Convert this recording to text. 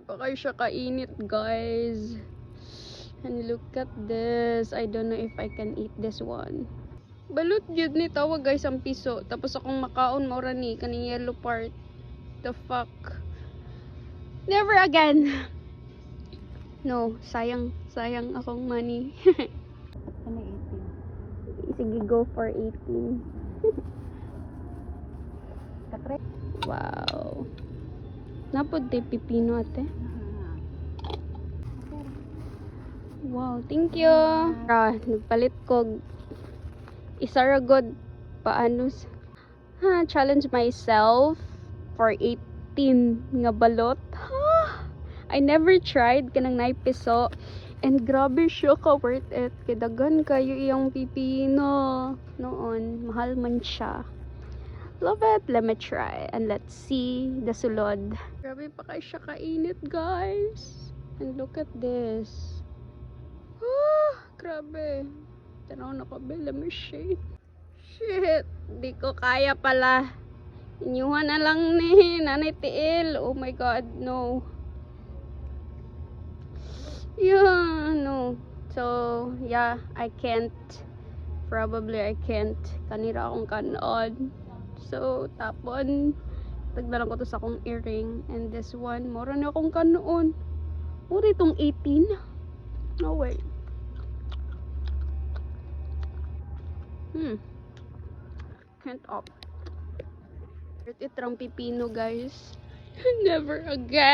Grabe pa kayo siya kainit, guys. And look at this. I don't know if I can eat this one. Balot yun ni tawag guys ang piso. Tapos akong makaon maura ni kaning yellow part. The fuck. Never again. No, sayang. Sayang akong money. Ano 18? Sige, go for 18. Katre? Wow. Napod tay pipino ate. Wow, thank you. Ah, nagpalit ko isa ra god paano ha, challenge myself for 18 nga balot. Ha! I never tried kanang naipiso and grabe siya ka worth it. Kay daghan kayo iyang pipino noon. Mahal man siya. Love it. Let me try. And let's see the sulod. Grabe pa kayo siya kainit, guys. And look at this. Ah, grabe. Tanaw na ko, Let me shake. Shit. Di ko kaya pala. Inyuhan na lang ni Nanay Tiil. Oh my God, no. Yeah, no. So, yeah, I can't. Probably I can't. Kanira akong kanon. So, tapon. Tagdalan ko to sa akong earring. And this one, mura na akong kanon. Mura itong 18. No way. Hmm. Can't up. Itrang pipino, guys. Never again.